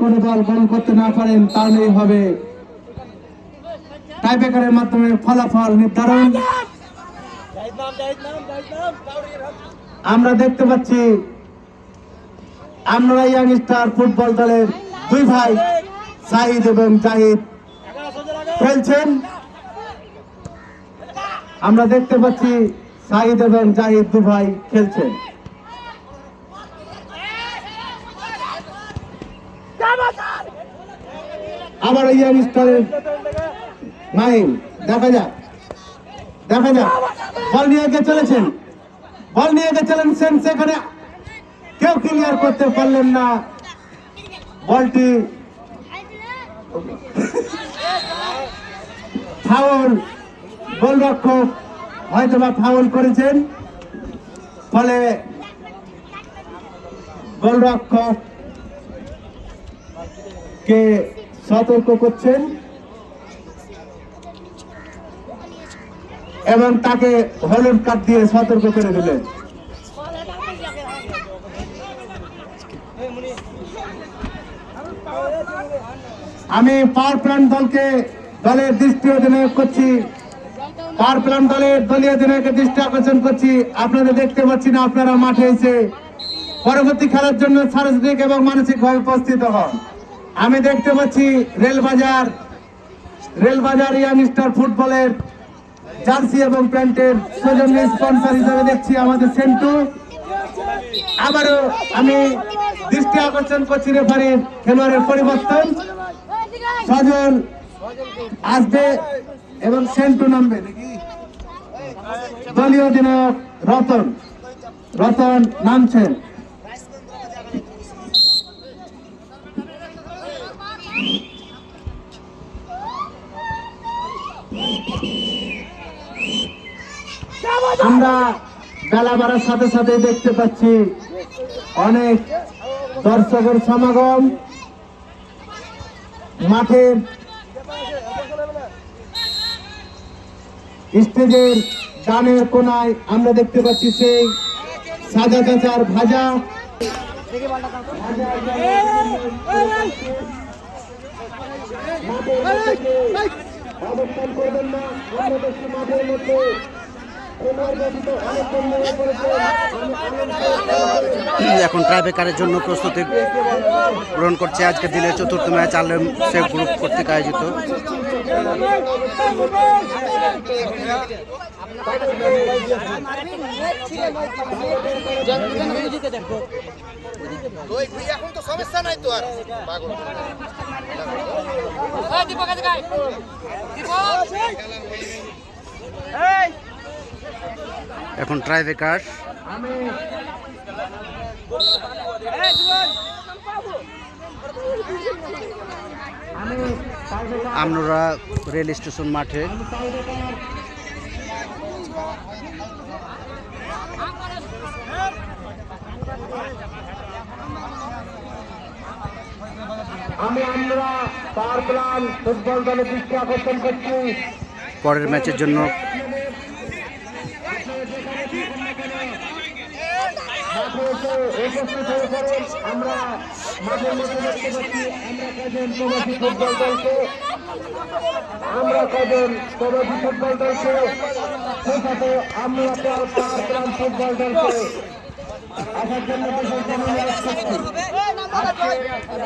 কোন দল গোল করতে না পারেন তাহলেই হবে। টাইব্রেকারের মাধ্যমে ফলাফল নির্ধারণ। আমরা দেখতে পাচ্ছি আমরা ইয়াং স্টার ফুটবল দলের দুই ভাই সাহিদ এবং জাহিদ। খেলছেন? আমরা দেখতে পাচ্ছি সাহিদ এবং জাহিদ দু ভাই খেলছেন। আবার ইয়াং স্টারের নাইম, দেখা যাক দেখা যাক। বল নিয়ে এগিয়ে চলেছেন। বল নিয়ে এগিয়ে চলেছেন সেখানে কেউ ক্লিয়ার করতে পারলেন না। বলটি ফাউল গোলরক্ষক হয়তোবা ফাউল করেছেন। ফলে গোলরক্ষক কে সতর্ক করছেন? এবং তাকে হলুদ কার্ড দিয়ে সতর্ক করে দিলেন। আমি পাওয়ার প্ল্যান্ট দলকে দলের দৃষ্টি অধিনায়ক করছি। পাওয়ার প্ল্যান্ট দলের দলীয় অধিনায়কের দৃষ্টি আকর্ষণ করছি। আপনাদের দেখতে পাচ্ছি না আপনারা মাঠে এসে পরবর্তী খেলার জন্য শারীরিক এবং মানসিকভাবে উপস্থিত হন। আমি দেখতে পাচ্ছি রেলবাজার রেলবাজার ইয়াং স্টার ফুটবলের জার্সি এবং প্যান্টের সৌজন্য স্পন্সর হিসেবে দেখছি আমাদের সেন্টু। আবারও আমি দৃষ্টি আকর্ষণ করছি রেফারির খেলোয়াড়ের পরিবর্তন। সজল আসবে এবং সেন্টু নামবে। দলীয় অধিনায়ক রতন রতন নামছেন। আমরা বেলা বাড়ার সাথে সাথে দেখতে পাচ্ছি অনেক দর্শকের সমাগম মাঠের স্টেজের ডানের কোনায় আমরা দেখতে পাচ্ছি সেই সাজা চাচার ভাজা এখন ট্রাইবেকারের জন্য প্রস্তুতি গ্রহণ করছে। আজকে দিনের চতুর্থ ম্যাচ আলম শেখ গ্রুপ কর্তৃক আয়োজিত। সমস্যা নাই তো আর পাগল এখন ট্রাইবেকার আমরা রেল স্টেশন মাঠে। আমি আমরা পাওয়ার প্ল্যান ফুটবল দলের দৃষ্টি আকর্ষণ করছি। পরের ম্যাচের জন্য মাঠে এসে উপস্থিত হয়ে পড়েন আমরা মাঠের মধ্যে দেখতে পাচ্ছি আমরা কজন প্রবাসী ফুটবল দলকে আমরা কজন প্রবাসী আমরা পাওয়ার প্ল্যান ফুটবল দলকে আসার জন্য